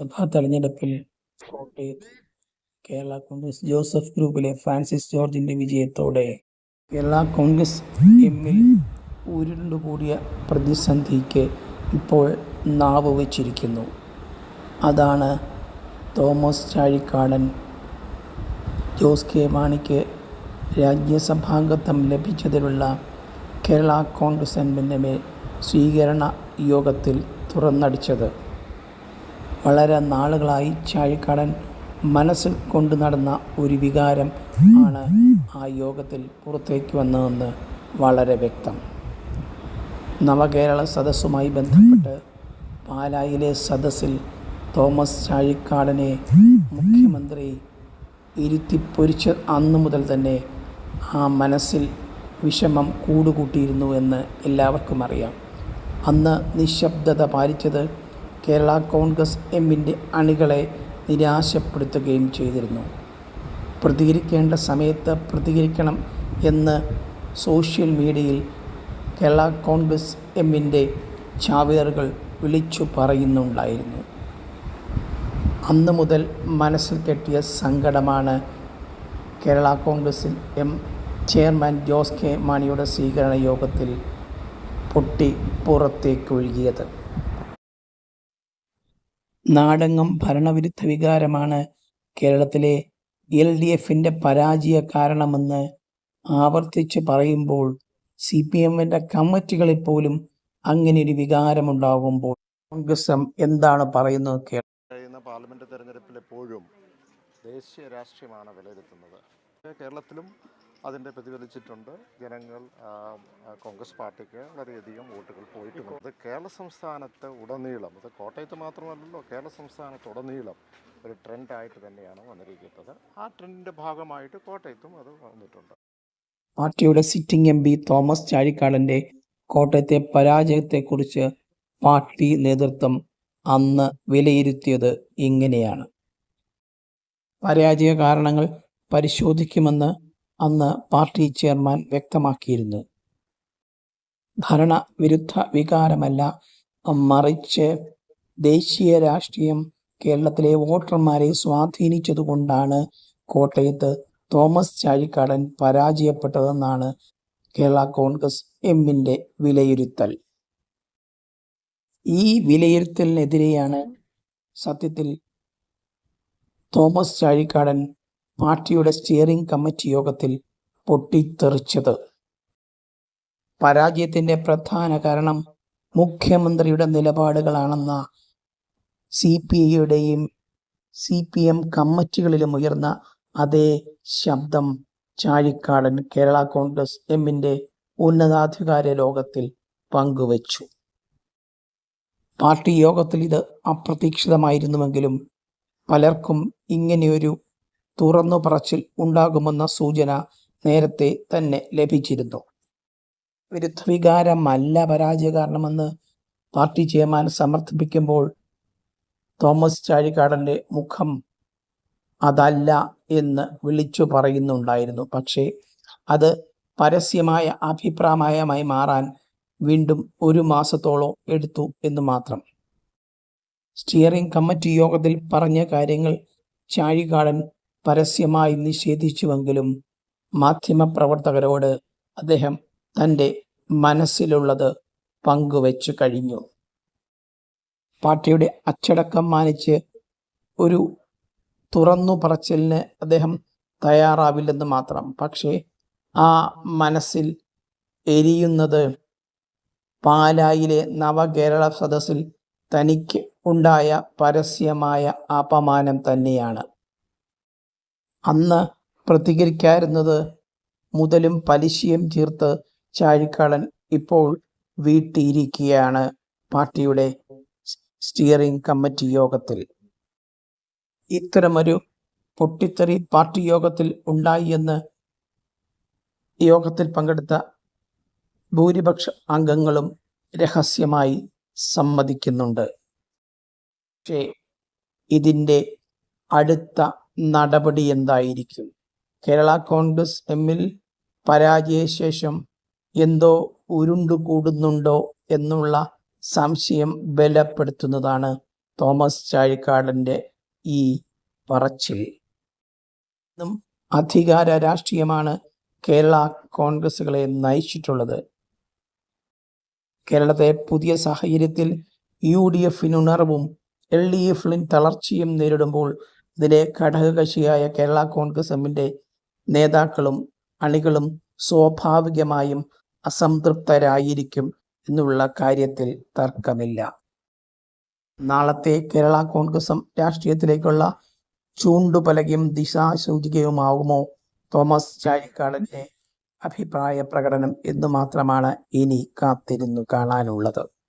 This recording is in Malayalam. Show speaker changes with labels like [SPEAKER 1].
[SPEAKER 1] നിയമസഭാ തെരഞ്ഞെടുപ്പിൽ കോട്ടയത്ത് കേരള കോൺഗ്രസ് ജോസഫ് ഗ്രൂപ്പിലെ ഫ്രാൻസിസ് ജോർജിന്റെ വിജയത്തോടെ കേരള കോൺഗ്രസ് എമ്മിൽ ഉരുണ്ടുകൂടിയ പ്രതിസന്ധിക്ക് ഇപ്പോൾ നാവ് വച്ചിരിക്കുന്നു. അതാണ് തോമസ് ചാഴിക്കാടൻ ജോസ് കെ മാണിക്ക് രാജ്യസഭാംഗത്വം ലഭിച്ചതിലുള്ള കേരള കോൺഗ്രസ് എമ്മിന്റെ സ്വീകരണ യോഗത്തിൽ തുറന്നടിച്ചത്. വളരെ നാളുകളായി ചാഴിക്കാടൻ മനസ്സിൽ കൊണ്ടു നടന്ന ഒരു വികാരം ആണ് ആ യോഗത്തിൽ പുറത്തേക്ക് വന്നതെന്ന് വളരെ വ്യക്തം. നവകേരള സദസ്സുമായി ബന്ധപ്പെട്ട് പാലായിലെ സദസ്സിൽ തോമസ് ചാഴിക്കാടനെ മുഖ്യമന്ത്രി ഇരുത്തിപ്പൊരിച്ച അന്നു മുതൽ തന്നെ ആ മനസ്സിൽ വിഷമം കൂടുകൂട്ടിയിരുന്നു എന്ന് എല്ലാവർക്കും അറിയാം. അന്ന് നിശബ്ദത പാലിച്ചത് കേരള കോൺഗ്രസ് എമ്മിന്റെ അണികളെ നിരാശപ്പെടുത്തുകയും ചെയ്തിരുന്നു. പ്രതികരിക്കേണ്ട സമയത്ത് പ്രതികരിക്കണം എന്ന് സോഷ്യൽ മീഡിയയിൽ കേരള കോൺഗ്രസ് എമ്മിന്റെ ചാവേറുകൾ വിളിച്ചു പറയുന്നുണ്ടായിരുന്നു. അന്ന് മുതൽ മനസ്സിൽ കെട്ടിയ സങ്കടമാണ് കേരള കോൺഗ്രസിൽ എം ചെയർമാൻ ജോസ് കെ മാണിയുടെ സ്വീകരണ യോഗത്തിൽ പൊട്ടി പുറത്തേക്കൊഴുകിയത്. നാടെങ്ങും ഭരണവിരുദ്ധ വികാരമാണ് കേരളത്തിലെ എൽ ഡി എഫിന്റെ പരാജയ കാരണമെന്ന് ആവർത്തിച്ച് പറയുമ്പോൾ സി പി എമ്മിന്റെ കമ്മിറ്റികളിൽ പോലും അങ്ങനെ ഒരു വികാരമുണ്ടാകുമ്പോൾ കോൺഗ്രസ് എന്താണ് പറയുന്നത്
[SPEAKER 2] കഴിയുന്ന പാർലമെന്റ് തെരഞ്ഞെടുപ്പിൽ എപ്പോഴും ദേശീയ രാഷ്ട്രീയമാണ് വിലയിരുത്തുന്നത്. കേരളത്തിലും അതിന്റെ പ്രതിഫലിച്ചിട്ടുണ്ട്. ജനങ്ങൾ കോൺഗ്രസ് പാർട്ടിക്ക് വളരെയധികം വോട്ടുകൾ പോയിട്ടുണ്ട്. അത് കേരള സംസ്ഥാനത്ത് ഉടനീളം അത് കോട്ടയത്ത് മാത്രമല്ലല്ലോ കേരള സംസ്ഥാനത്ത് ഉടനീളം ഒരു ട്രെൻഡായിട്ട് തന്നെയാണ് വന്നിരിക്കുന്നത്. ആ ട്രെൻഡിന്റെ ഭാഗമായിട്ട് കോട്ടയത്തും അത് വന്നിട്ടുണ്ട്.
[SPEAKER 1] പാർട്ടിയുടെ സിറ്റിംഗ് എം പി തോമസ് ചാഴിക്കാടന്റെ കോട്ടയത്തെ പരാജയത്തെക്കുറിച്ച് പാർട്ടി നേതൃത്വം അന്ന് വിലയിരുത്തിയത് ഇങ്ങനെയാണ്. പരാജയ കാരണങ്ങൾ പരിശോധിക്കുമെന്ന് അന്ന് പാർട്ടി ചെയർമാൻ വ്യക്തമാക്കിയിരുന്നു. ഭരണ വിരുദ്ധ വികാരമല്ല മറിച്ച് ദേശീയ രാഷ്ട്രീയം കേരളത്തിലെ വോട്ടർമാരെ സ്വാധീനിച്ചതുകൊണ്ടാണ് കോട്ടയത്ത് തോമസ് ചാഴിക്കാടൻ പരാജയപ്പെട്ടതെന്നാണ് കേരള കോൺഗ്രസ് എമ്മിന്റെ വിലയിരുത്തൽ. ഈ വിലയിരുത്തലിനെതിരെയാണ് സത്യത്തിൽ തോമസ് ചാഴിക്കാടൻ പാർട്ടിയുടെ സ്റ്റിയറിംഗ് കമ്മിറ്റി യോഗത്തിൽ പൊട്ടിത്തെറിച്ചത്. പരാജയത്തിന്റെ പ്രധാന കാരണം മുഖ്യമന്ത്രിയുടെ നിലപാടുകളാണെന്ന സി പി ഐയുടെയും സി പി എം കമ്മിറ്റികളിലും ഉയർന്ന അതേ ശബ്ദം ചാഴിക്കാടൻ കേരള കോൺഗ്രസ് എമ്മിന്റെ ഉന്നതാധികാര ലോകത്തിൽ പങ്കുവച്ചു. പാർട്ടി യോഗത്തിൽ ഇത് അപ്രതീക്ഷിതമായിരുന്നുവെങ്കിലും പലർക്കും ഇങ്ങനെയൊരു തുറന്നു പറച്ചിൽ ഉണ്ടാകുമെന്ന സൂചന നേരത്തെ തന്നെ ലഭിച്ചിരുന്നു. വിരുദ്ധ വികാരമല്ല പരാജയ കാരണമെന്ന് പാർട്ടി ചെയർമാൻ സമർത്ഥിപ്പിക്കുമ്പോൾ തോമസ് ചാഴിക്കാടന്റെ മുഖം അതല്ല എന്ന് വിളിച്ചു പറയുന്നുണ്ടായിരുന്നു. പക്ഷേ അത് പരസ്യമായ അഭിപ്രായമായി മാറാൻ വീണ്ടും ഒരു മാസത്തോളം എടുത്തു എന്ന് മാത്രം. സ്റ്റിയറിംഗ് കമ്മിറ്റി യോഗത്തിൽ പറഞ്ഞ കാര്യങ്ങൾ ചാഴികാടൻ പരസ്യമായി നിഷേധിച്ചുവെങ്കിലും മാധ്യമപ്രവർത്തകരോട് അദ്ദേഹം തന്റെ മനസ്സിലുള്ളത് പങ്കുവച്ചു കഴിഞ്ഞു. പാർട്ടിയുടെ അച്ചടക്കം മാനിച്ച് ഒരു തുറന്നു പറച്ചിലിന് അദ്ദേഹം തയ്യാറാവില്ലെന്ന് മാത്രം. പക്ഷേ ആ മനസ്സിൽ എരിയുന്നത് പാലായിലെ നവകേരള സദസ്സിൽ തനിക്ക് ഉണ്ടായ പരസ്യമായ അപമാനം തന്നെയാണ്. അന്ന് പ്രതികരിക്കാതിരുന്നത് മുതലും പലിശയും ചേർത്ത് ചാഴിക്കാടൻ ഇപ്പോൾ വീട്ടിയിരിക്കുകയാണ് പാർട്ടിയുടെ സ്റ്റിയറിംഗ് കമ്മിറ്റി യോഗത്തിൽ. ഇത്തരമൊരു പൊട്ടിത്തെറി പാർട്ടി യോഗത്തിൽ ഉണ്ടായി എന്ന് യോഗത്തിൽ പങ്കെടുത്ത ഭൂരിപക്ഷ അംഗങ്ങളും രഹസ്യമായി സമ്മതിക്കുന്നുണ്ട്. പക്ഷേ ഇതിന്റെ അടുത്ത നടപടി എന്തായിരിക്കും? കേരള കോൺഗ്രസ് എമ്മിൽ പരാജയശേഷം എന്തോ ഉരുണ്ടുകൂടുന്നുണ്ടോ എന്നുള്ള സംശയം ബലപ്പെടുത്തുന്നതാണ് തോമസ് ചാഴിക്കാടന്റെ ഈ പറച്ചിൽ. അധികാര രാഷ്ട്രീയമാണ് കേരള കോൺഗ്രസുകളെ നയിച്ചിട്ടുള്ളത്. കേരളത്തെ പുതിയ സാഹചര്യത്തിൽ യു ഡി എഫിന് ഉണർവും എൽ ഡി എഫിന് തളർച്ചയും നേരിടുമ്പോൾ ഇതിലെ ഘടകകക്ഷിയായ കേരള കോൺഗ്രസ് എമ്മിന്റെ നേതാക്കളും അണികളും സ്വാഭാവികമായും അസംതൃപ്തരായിരിക്കും എന്നുള്ള കാര്യത്തിൽ തർക്കമില്ല. നാളത്തെ കേരള കോൺഗ്രസ് രാഷ്ട്രീയത്തിലേക്കുള്ള ചൂണ്ടുപലകയും ദിശാസൂചികയുമാകുമോ? തോമസ് ചാഴിക്കാടന്റെ അഭിപ്രായ പ്രകടനം എന്നു മാത്രമാണ് ഇനി കാത്തിരുന്നു കാണാനുള്ളത്.